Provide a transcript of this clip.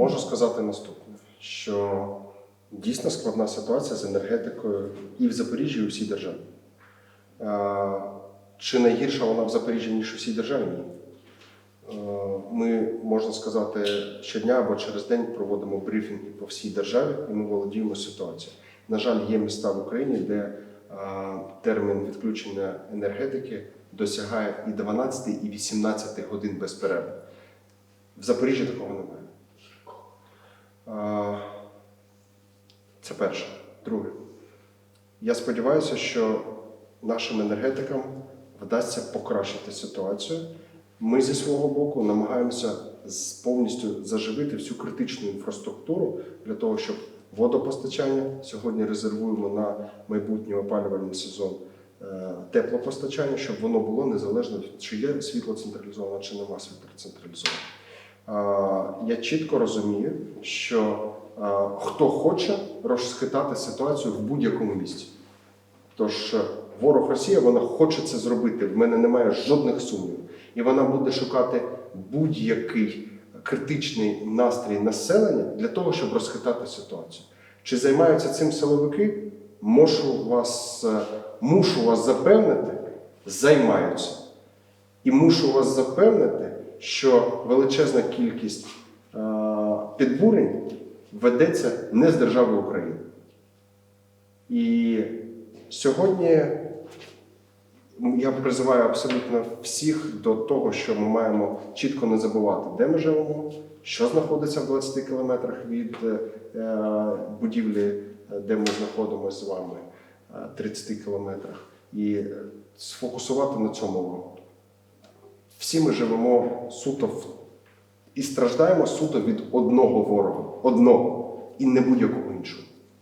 Можу сказати наступне: що дійсно складна ситуація з енергетикою і в Запоріжжі, і у всій державі. Е, Чи найгірша вона в Запоріжжі, ніж у всій державі? Ні. Е, Ми, можна сказати, щодня або через день проводимо брифінги по всій державі, і ми володіємо ситуацією. На жаль, є міста в Україні, де е, термін відключення енергетики досягає і 12, і 18 годин без перерви. В Запоріжжі такого немає. Це перше. Друге. Я сподіваюся, що нашим енергетикам вдасться покращити ситуацію. Ми зі свого боку намагаємося повністю заживити всю критичну інфраструктуру для того, щоб водопостачання сьогодні резервуємо на майбутній опалювальний сезон е, теплопостачання, щоб воно було незалежно чи є світло централізовано, чи нема світло централізовано. Я чітко розумію, що хто хоче розхитати ситуацію в будь-якому місці. Тож е, ворог Росія вона хоче це зробити. В мене немає жодних сумнівів. І вона буде шукати будь-який критичний настрій населення для того, щоб розхитати ситуацію. Чи займаються цим силовики? Мушу вас, е, мушу вас запевнити, займаються. І мушу вас запевнити, що величезна кількість е, підбурень ведеться не з держави України. І сьогодні я призиваю абсолютно всіх до того, що ми маємо чітко не забувати, де ми живемо, що знаходиться в 20 кілометрах від е, будівлі, е, де ми знаходимося з вами, е, 30 кілометрах, і сфокусувати на цьому увагу. Всі ми живемо суто в і страждаємо суто від одного ворога, одного, і не будь-якого.